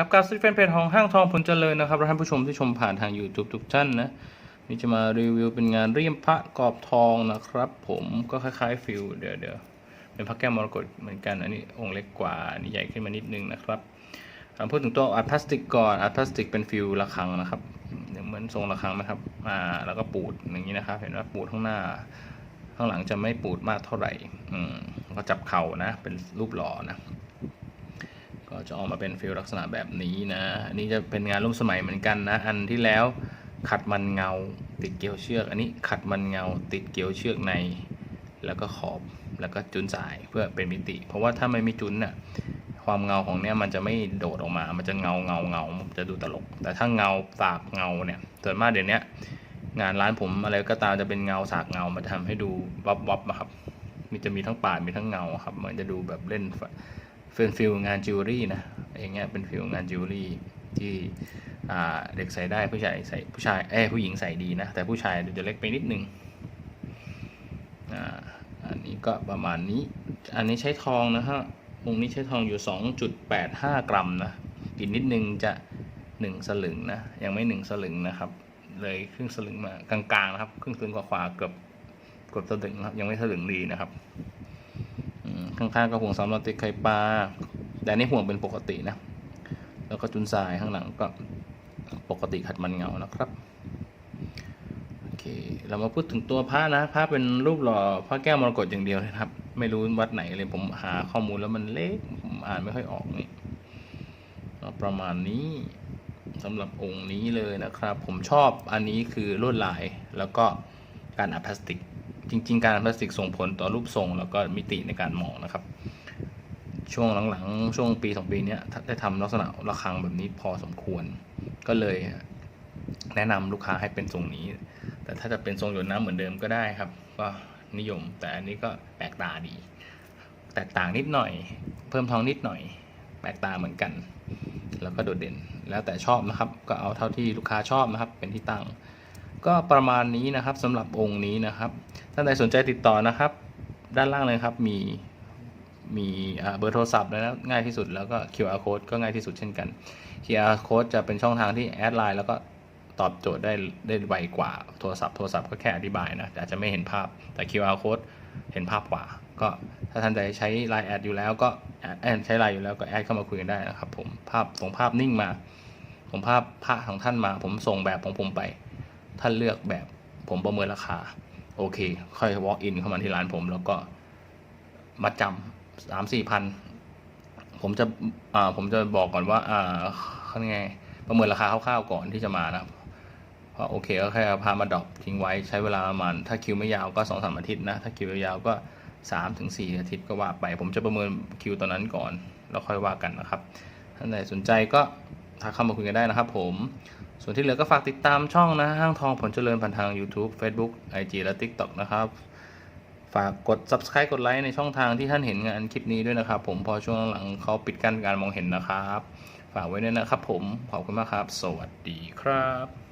ครับการซื้อแฟนเพจของห้างทองผลเจริญนะครับท่านผู้ชมที่ชมผ่านทาง YouTube ทุกท่านนะนี่จะมารีวิวเป็นงานเรียมพระกรอบทองนะครับ ผมก็คล้ายๆฟิลเดี๋ยวเดี๋ยวเป็นพระแก้วมรกตเหมือนกัน อันนี้องค์เล็กกว่าอันนี้ใหญ่ขึ้นมานิดนึงนะครับพูดถึงตัวอาร์ตพลาสติกก่อนอาร์ตพลาสติกเป็นฟิลระฆังนะครับเหมือนทรงระฆังนะครับอ่าแล้วก็ปูดอย่างนี้นะครับ เห็นว่าปูดข้างหน้า ข้างหลังจะไม่ปูดมากเท่าไหร่อืมก็จับเข่านะ เป็นรูปหล่อนะ จะออกมาเป็นฟิลลักษณะแบบนี้นะอันนี้จะเป็นงานร่วมสมัยเหมือนกันนะ อันที่แล้วขัดมันเงาติดเกลียวเชือก อันนี้ขัดมันเงาติดเกลียวเชือกใน แล้วก็ขอบแล้วก็จุนสายเพื่อเป็นมิติ เพราะว่าถ้าไม่มีจุนน่ะความเงาของเนี้ยมันจะไม่โดดออกมา มันจะเงาเงาเงาจะดูตลก แต่ถ้าเงาสากเงาเนี่ยส่วนมากเดี๋ยวนี้งานร้านผมอะไรก็ตามจะเป็นเงาสากเงามาทำให้ดูวับวับๆอะครับมีจะมีทั้งป่ามีทั้งเงาครับมือนจะดูแบบเล่น เป็นฟิลงานจิวเวลรี่นะอย่างเงี้ยเป็นฟิลงานจิวเวลรี่ที่เด็กใส่ได้ผู้ชายใส่ผู้ชายเอ้ผู้หญิงใส่ดีนะ แต่ผู้ชายจะเล็กไปนิดนึงอ่าอันนี้ก็ประมาณนี้ อันนี้ใช้ทองนะฮะองค์นี้ใช้ทองอยู่ 2.85 กรัมนะอีกนิดนึงจะ1สลึงนะยังไม่1สลึงนะครับเลยครึ่งสลึงมากลางๆนะครับครึ่งสลึงกว่าๆเกือบเกือบสลึงนะครับยังไม่สลึงดีนะครับ ข้างๆก็ห่วงสำหรับติดไข่ปลาแต่นี่ห่วงเป็นปกตินะ แล้วก็จุนทรายข้างหลังก็ปกติขัดมันเงานะครับโอเคเรามาพูดถึงตัวพระนะพระเป็นรูปหล่อพระแก้วมรกตอย่างเดียวนะครับ ไม่รู้วัดไหนเลยผมหาข้อมูลแล้วมันเล็กผมอ่านไม่ค่อยออกนี่ประมาณนี้สำหรับองค์นี้เลยนะครับ ผมชอบอันนี้คือลวดลายแล้วก็การอัดพลาสติก จริง ๆ การพลาสติกส่งผลต่อรูปทรงแล้วก็มิติในการมองนะครับ ช่วงหลังๆ ช่วงปีสองปีนี้ได้ทำลักษณะระฆังแบบนี้พอสมควร ก็เลยแนะนำลูกค้าให้เป็นทรงนี้ แต่ถ้าจะเป็นทรงหยดน้ำเหมือนเดิมก็ได้ครับ ก็นิยม แต่อันนี้ก็แปลกตาดี แตกต่างนิดหน่อย เพิ่มทองนิดหน่อย แปลกตาเหมือนกัน แล้วก็โดดเด่น แล้วแต่ชอบนะครับ ก็เอาเท่าที่ลูกค้าชอบนะครับ เป็นที่ตั้ง ก็ประมาณนี้นะครับสำหรับองค์นี้นะครับท่านใดสนใจติดต่อนะครับ ด้านล่างเลยครับมีมีเบอร์โทรศัพท์นะง่ายที่สุดแล้วก็ QR code ก็ง่ายที่สุดเช่นกัน QR code จะเป็นช่องทางที่แอดไลน์แล้วก็ตอบโจทย์ได้ได้ไวกว่าโทรศัพท์โทรศัพท์ก็แค่อธิบายนะอาจจะไม่เห็นภาพแต่ QR code เห็นภาพกว่า ก็ถ้าท่านใดใช้ Line แอดอยู่แล้วก็แอดใช้ Line อยู่แล้วก็แอดเข้ามาคุยกันได้นะครับผมภาพส่งภาพนิ่งมาส่งภาพพระของท่านมา ผมส่งแบบของผมไป ท่านเลือกแบบผมประเมินราคา โอเค ค่อย walk in เข้ามาที่ร้านผม แล้วก็มาจำสามสี่พันผมจะอ่าผมจะบอกก่อนว่าอ่าเขาไงประเมินราคาคร่าวๆก่อนที่จะมานะเพราะโอเคก็แค่พามาดรอปทิ้งไว้ใช้เวลาประมาณถ้าคิวไม่ยาวก็สองสามอาทิตย์นะ ถ้าคิวยาวก็สามถึงสี่อาทิตย์ก็ว่าไป ผมจะประเมินคิวตอนนั้นก่อน แล้วค่อยว่ากันนะครับท่านใดสนใจก็ทักเข้ามาคุยกันได้นะครับผม ส่วนที่เหลือก็ฝากติดตามช่องนะห้างทองผลเจริญผ่านทาง YouTube Facebook IG และ TikTok นะครับ ฝากกด Subscribe กดไลค์ในช่องทางที่ท่านเห็นงานคลิปนี้ด้วยนะครับ ผมพอช่วงหลังเขาปิดกั้นการมองเห็นนะครับ ฝากไว้ด้วยนะครับผมขอบคุณมากครับ สวัสดีครับ